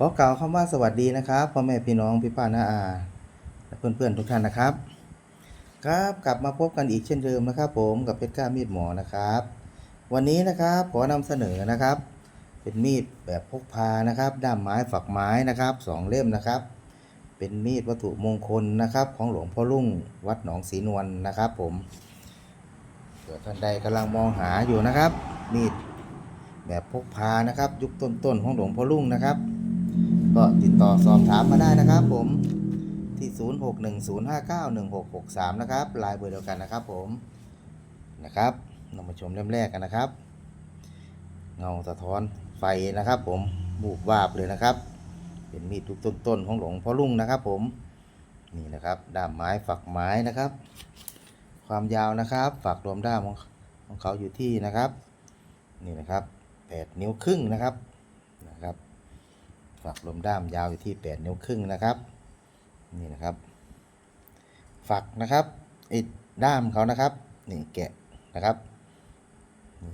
ขอกล่าวคำว่าสวัสดีนะครับพ่อแม่พี่น้องพี่ป้าน้าอาและเพื่อนๆทุกท่านนะครับ ครับกลับมาพบกันอีกเช่นเดิมนะครับ ผมกับเพชรก้ามีดหมอนะครับ วันนี้นะครับขอนำเสนอนะครับ เป็นมีดแบบพกพานะครับ ด้ามไม้ฝักไม้นะครับสองเล่มนะครับ เป็นมีดวัตถุมงคลนะครับ ของหลวงพ่อลุ่งวัดหนองศรีนวลนะครับ ผมเผื่อท่านใดกำลังมองหาอยู่นะครับ มีดแบบพกพานะครับ ยุคต้นๆของหลวงพ่อลุ่งนะครับ ก็ติดต่อสอบถามมาได้นะครับผมที่ 0610591663 นะครับลายเบอร์เดียวกันนะครับผมนะครับเรามาชมเล่มแรกกันนะครับ เงาสะท้อนไฟนะครับผมบูบวาบเลยนะครับ เป็นมีดทุกต้นๆของหลวงพ่อลุ่งนะครับผมนี่นะครับด้ามไม้ฝักไม้นะครับ ความยาวนะครับฝักรวมด้ามของของเขาอยู่ที่นะครับ นี่นะครับ 8 นิ้วครึ่งนะครับ ฝักลมด้ามยาวอยู่ที่ 8 นิ้วครึ่งนะครับ นี่นะครับ ฝักนะครับไอ้ด้ามเขานะครับ นี่แกะนะครับนี่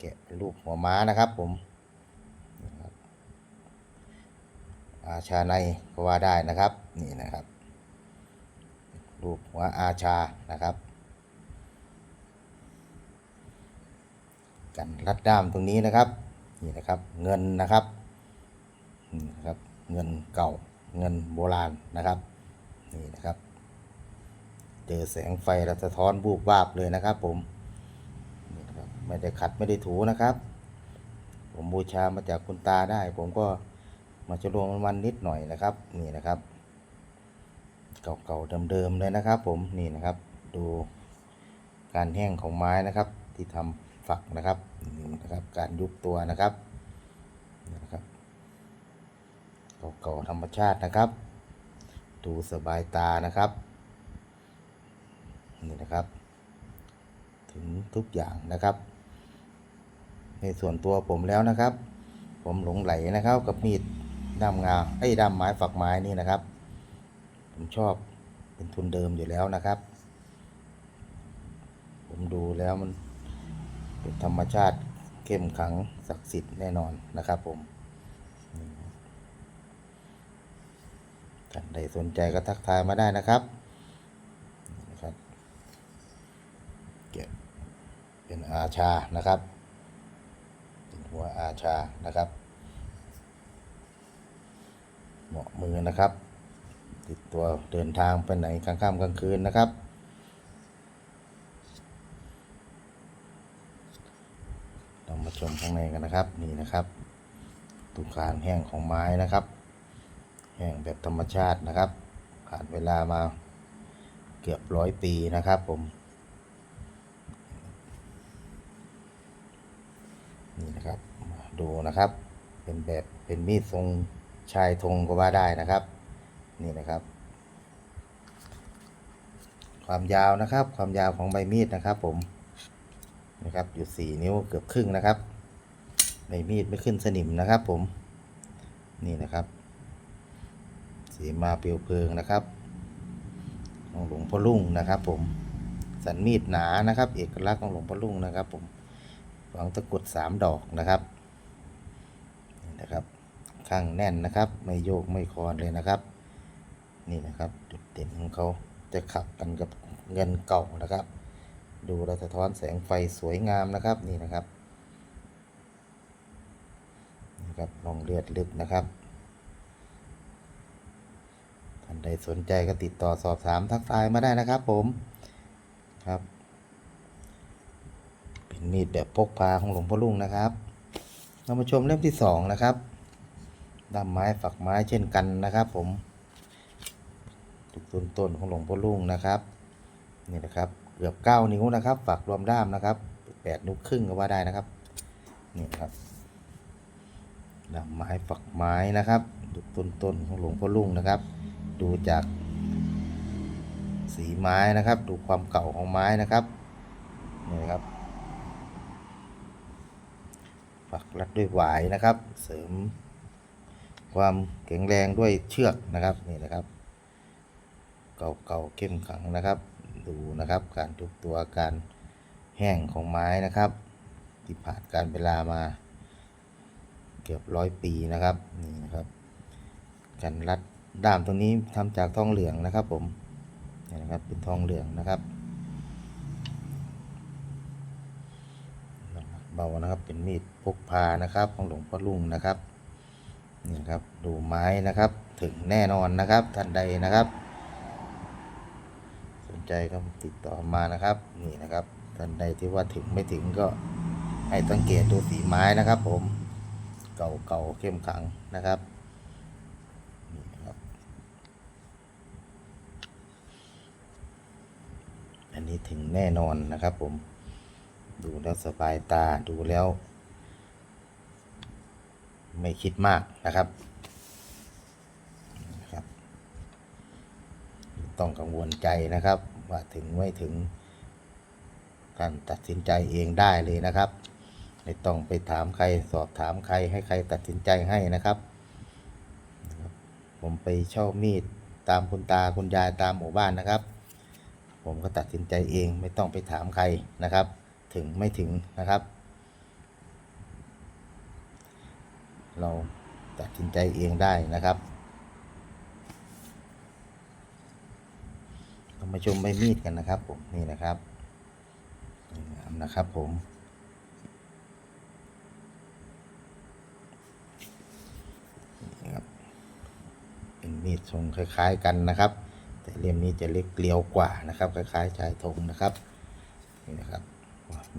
แกะรูปหัวม้านะครับ ผมบอาชาในก็ว่าได้นะครับนี่นะครับ รูปหัวอาชานะครับ กันรัดด้ามตรงนี้นะครับนี่นะครับ เงินนะครับ นะครับ เงินเก่าเงินโบราณนะครับนี่นะครับ เจอแสงไฟแล้วสะท้อนบูบวาบเลยนะครับ ผมนี่นะครับไม่ได้ขัดไม่ได้ถูนะครับ ผมบูชามาจากคุณตาได้ ผมก็มาจะรวมมันนิดหน่อยนะครับ นี่นะครับ เก่าๆเดิมๆเลยนะครับ ผมนี่นะครับ ดูการแห้งของไม้นะครับ ที่ทำฝักนะครับนี่นะครับ การยุบตัวนะครับนะครับ เก่าๆธรรมชาตินะครับ ดูสบายตานะครับนี่นะครับ ถึงทุกอย่างนะครับ ในส่วนตัวผมแล้วนะครับ ผมหลงไหลนะครับ กับมีดด้ามงาไอ้ด้ามไม้ฝักไม้นี่นะครับ ผมชอบเป็นทุนเดิมอยู่แล้วนะครับ ผมดูแล้วมันเป็นธรรมชาติเข้มขังศักดิ์สิทธิ์แน่นอนนะครับผม ท่านใดสนใจก็ทักทายมาได้นะครับนะครับเก็บเป็นอาชานะครับเป็นหัวอาชานะครับ เหมาะมือนะครับ ติดตัวเดินทางไปไหนกลางค่ำกลางคืนนะครับเรามาชมข้างในกันนะครับนี่นะครับตุกการแห้งของไม้นะครับ แห้งแบบธรรมชาตินะครับ ผ่านเวลามาเกือบร้อยปีนะครับ ผมนี่นะครับดูนะครับ เป็นแบบเป็นมีดทรงชายธงก็ว่าได้นะครับ นี่นะครับ ความยาวนะครับ ความยาวของใบมีดนะครับ ผมนะครับอยู่สี่นิ้วเกือบครึ่งนะครับใบมีดไม่ขึ้นสนิมนะครับ ผมนี่นะครับ สีมาเปลวเพลิงนะครับของหลวงพ่อลุ่งนะครับ ผม สันมีดหนานะครับ เอกลักษณ์ของหลวงพ่อลุ่งนะครับ ผมฝังตะกรุดสามดอกนะครับนี่นะครับ ข้างแน่นนะครับ ไม่โยกไม่คลอนเลยนะครับ นี่นะครับจุดเด่นของเขาจะขับกันกับเงินเก่านะครับ ดูแลวสะท้อนแสงไฟสวยงามนะครับนี่นะครับนี่ครับลองเลือดลึกนะครับ ท่าน ใดสนใจก็ติดต่อสอบถามทักทายมาได้นะครับผมครับ เป็นมีดแบบพกพาของหลวงพ่อลุงนะครับเรามาชมเล่มที่สองนะครับด้ามไม้ฝักไม้เช่นกันนะครับ ผมทุกต้นต้นของหลวงพ่อลุงนะครับนี่นะครับเกือบเก้านิ้วนะครับ ฝักรวมด้ามนะครับแปดนิ้วครึ่งก็ว่าได้นะครับนี่ครับด้ามไม้ฝักไม้นะครับทุกต้นต้นของหลวงพ่อลุงนะครับ ดูจากสีไม้นะครับ ดูความเก่าของไม้นะครับนี่นะครับฝักรัดด้วยหวายนะครับ เสริมความแข็งแรงด้วยเชือกนะครับนี่นะครับ เก่าๆเข้มขังนะครับ ดูนะครับการทุกตัวการแห้งของไม้นะครับที่ผ่านการเวลามาเกือบร้อยปีนะครับนี่นะครับกันรัด ด้ามตรงนี้ทำจากทองเหลืองนะครับ ผมนี่นะครับเป็นทองเหลืองนะครับเบานะครับเป็นมีดพกพานะครับ ของหลวงพ่อลุงนะครับนี่ครับดูไม้นะครับถึงแน่นอนนะครับท่านใดนะครับ สนใจก็ติดต่อมานะครับนี่นะครับท่านใดที่ว่าถึงไม่ถึงก็ให้สังเกตดูสีไม้นะครับ ผมเก่าเก่าเข้มขังนะครับนี่นะครับ อั นี้ถึงแน่นอนนะครับผม ดูแล้วสบายตาดูแล้ว ไม่คิดมากนะครับนะครับ ต้องกังวลใจนะครับ ว่าถึงไม่ถึงการตัดสินใจเองได้เลยนะครับ ไม่ต้องไปถามใครสอบถามใครให้ใครตัดสินใจให้นะครับ ผมไปเช่ามีดตามคุณตาคุณยายตามหมู่บ้านนะครับ ผมก็ตัดสินใจเองไม่ต้องไปถามใครนะครับ ถึงไม่ถึงนะครับ เราตัดสินใจเองได้นะครับเรามาชมใบมีดกันนะครับ ผมนี่นะครับงามนะครับผมนี่ครับเป็นมีดทรงคล้าย ๆ กันนะครับ แต่เล่มนี้จะเล็กเกลียวกว่านะครับ คล้ายๆชายธงนะครับนี่นะครับ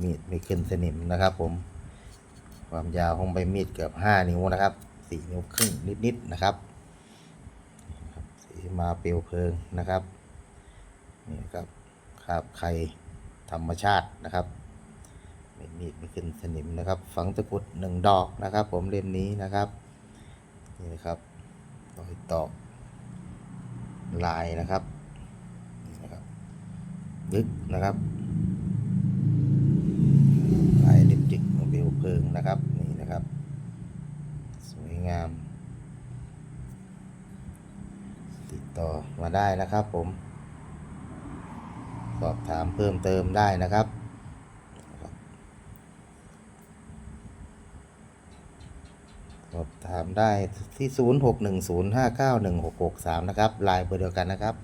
มีดไม่ขึ้นสนิมนะครับ ผม ความยาวของใบมีดเกือบ5นิ้วนะครับ4นิ้วครึ่งนิดๆนะครับสีมาเปลวเพลิงนะครับนี่ครับคราบไข่ธรรมชาตินะครับใบมีดไม่ขึ้นสนิมนะครับ ฝังตะกุดหนึ่งดอกนะครับ ผมเล่มนี้นะครับนี่นะครับรอยตอก ลายนะครับนี่นะครับลึกนะครับลายลิปจิกของเบลเพลิงนะครับนี่นะครับ สวยงาม ติดต่อมาได้นะครับผม สอบถามเพิ่มเติมได้นะครับ สอบถามได้ที่ 0610591663 นะครับไลน์เบอร์เดียวกันนะครับ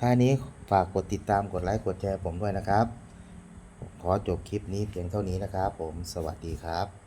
ท่านี้ฝากกดติดตามกดไลค์กดแชร์ผมด้วยนะครับ ขอจบคลิปนี้เพียงเท่านี้นะครับ ผมสวัสดีครับ